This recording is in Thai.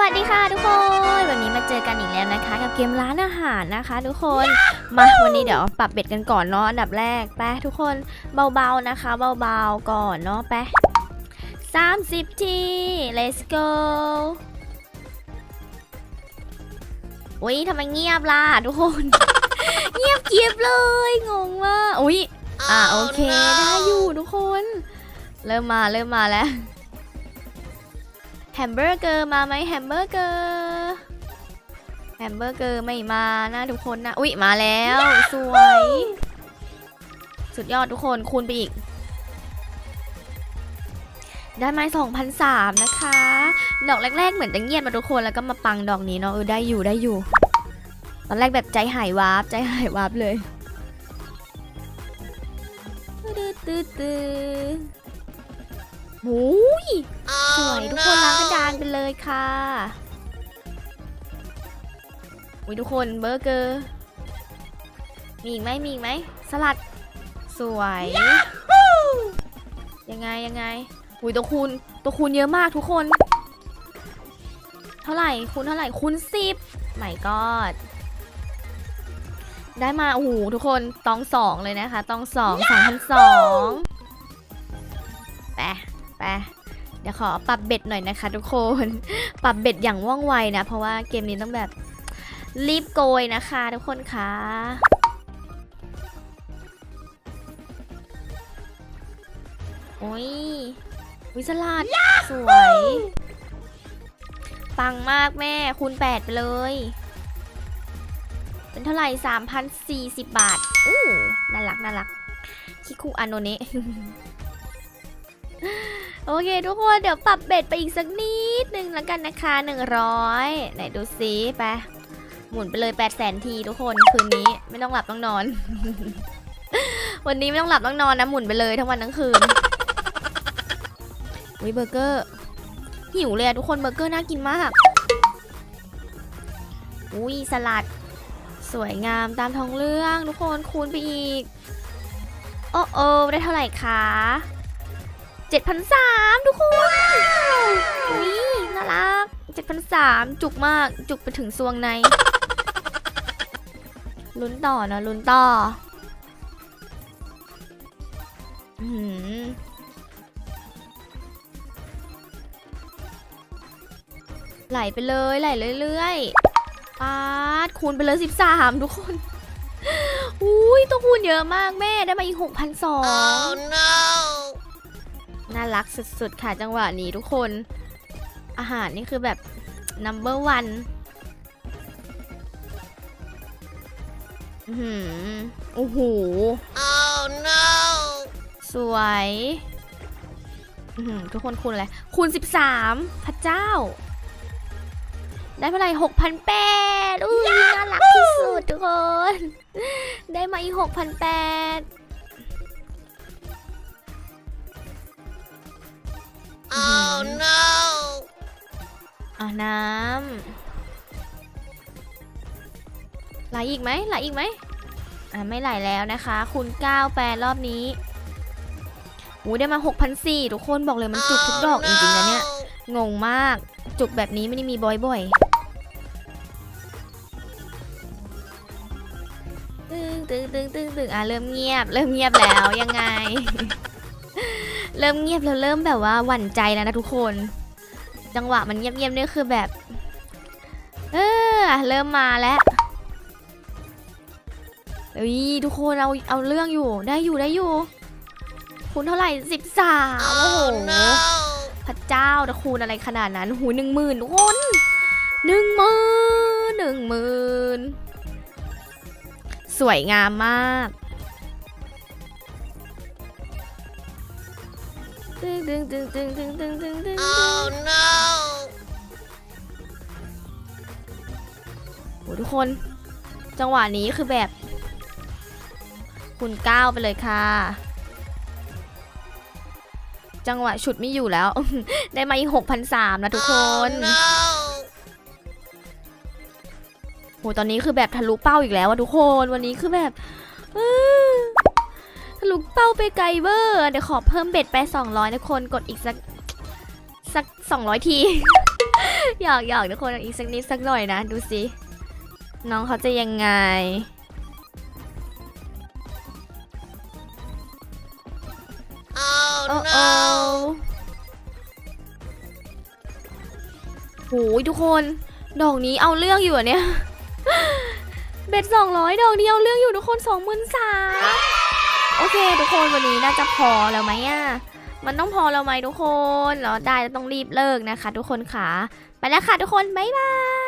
วัสดีค่ะทุกคน วันนี้มาเจอกันอีกแล้วนะคะ กับเกมร้านอาหารนะคะ ทุกคน มาวันนี้เดี๋ยวปรับเบ็ดกันก่อนเนาะอันดับแรกไปทุกคนเบาๆนะคะ เบาๆก่อนเนาะไป30ที let's go อุ้ยทำไมเงียบล่ะทุกคน เงียบเกริบเลยงงมากอุ้ยอะโอเคได้อยู่ทุกคน เริ่มมาเริ่มมาแล้ว แฮมเบอร์เกอร์มาไหมแฮมเบอร์เกอร์แฮมเบอร์เกอร์ไม่มานะทุกคนนะอุ๊ยมาแล้ว สวย สุดยอดทุกคนคูณไปอีก ได้ไม้2,003นะคะ ดอกแรก ๆ เหมือนจะเงียบมาทุกคนแล้วก็มาปังดอกนี้เนาะเออได้อยู่ได้อยู่ ตอนแรกแบบใจหายวาบใจหายวาบเลยตืดตืดตืด หูยสวยทุกคนล้างกระดานไปเลยค่ะอุ้ยทุกคนเบอร์เกอร์ มีอีกไหมมีอีกไหมสลัด สวย ยังไงยังไงอุ้ยตัวคูณตัวคูณเยอะมากทุกคน เท่าไหร่คูณเท่าไหร่คูณสิบไม่กอดได้มา โอ้โห ทุกคนตองสองเลยนะคะ ตองสองสองพันสองไป ไปเดี๋ยวขอปรับเบ็ดหน่อยนะคะทุกคน ปรับเบ็ดอย่างว่องไวนะ เพราะว่าเกมนี้ต้องแบบรีบโกยนะคะทุกคนคะโอ้ยวิสลัดสวย ปังมากแม่ คูณ 8 ไปเลย เป็นเท่าไหร่ 3,040 บาท อู้น่ารัก น่ารัก คิคุอันโนเนะ โอเคทุกคนเดี๋ยวปรับเบ็ดไปอีกสักนิดนึงแล้วกันนะคะ 100 ไหนดูซิไปหมุนไปเลย 8 0 0แสนทีทุกคนคืนนี้ไม่ต้องหลับต้องนอน วันนี้ไม่ต้องหลับต้องนอนนะหมุนไปเลยทั้งวันทั้งคืนวิเบอร์เกอร์หิวเลยอะทุกคนเบอร์เกอร์น่ากินมากอุ้ยสลัด สวยงามตามท้องเรื่อง ทุกคนคูณไปอีก โอ้โอได้เท่าไหร่คะ 7,003ทุกคนอุ้ยน่ารัก7,003จุกมาก จุกไปถึงซวงในลุ้นต่อนะลุ้นต่ออื้อหือไหลไปเลยไหลเรื่อยๆปาดคูณไปเลย 13 ทุกคน อุ้ยต้องคูณเยอะมากแม่ได้มาอีก 6,200 Oh no! น่ารักสุดๆ ค่ะจังหวะนี้ทุกคน อาหารนี่คือแบบ number one อื้อหือโอ้โห Oh no! สวยอื้อหือทุกคนคูณอะไร คูณ 13 พระเจ้า ได้เท่าไหร่6,800อุ้ยน่ารักที่สุดทุกคน ได้มาอีก6,800 น้ำไหลอีกไหมไหลอีกไหมอะไม่ไหลแล้วนะคะคูณ9แปดรอบนี้โอ้ได้มา6,400ทุกคนบอกเลยมันจุกทุกดอกจริงๆนะเนี่ย งงมากจุกแบบนี้ไม่ได้มีบ่อยๆตึงตึงตึงตึงตึงอะเริ่มเงียบ เริ่มเงียบแล้วยังไง เริ่มเงียบแล้วเริ่มแบบว่าหวั่นใจแล้วนะทุกคน จังหวะมันเงียบๆเนี่ยคือแบบ เออ เริ่มมาแล้วเฮ้ยทุกคนเอาเอาเรื่องอยู่ได้อยู่ได้อยู่ คูณเท่าไหร่สิบสามโอ้โห Oh no! พระเจ้าจะคูณอะไรขนาดนั้น หูหนึ่งหมื่นทุกคนหนึ่งหมื่นหนึ่งหมื่นสวยงามมากตึงตึงตึงตึงตึงตึงตึงตึง Oh no! ทุกคน จังหวะนี้คือแบบคูณเก้าไปเลยค่ะ จังหวะฉุดไม่อยู่แล้ว ได้มาอีกหกพันสามนะทุกคน Oh no! โหตอนนี้คือแบบทะลุเป้าอีกแล้วอะทุกคนวันนี้คือแบบเออทะลุเป้าไปไกลเวอร์เดี๋ยวขอเพิ่มเบ็ดไป200นะคนกดอีกสักสัก200ที หยอกหยอกทุกคนอีกสักนิดสักหน่อยนะ ดูสิ น้องเขาจะยังไง Oh โอ้โอ้ no! โหยทุกคน ดอกนี้เอาเรื่องอยู่อะเนี่ย เบ็ดสองร้อยดอกนี้เอาเรื่องอยู่ทุกคนสองหมื่นสามโอเค ทุกคนวันนี้น่าจะพอแล้วไหมอะมันต้องพอแล้วไหมทุกคนแล้วได้แล้วต้องรีบเลิกนะคะ ทุกคนค่ะ ไปแล้วค่ะทุกคน บ๊ายบาย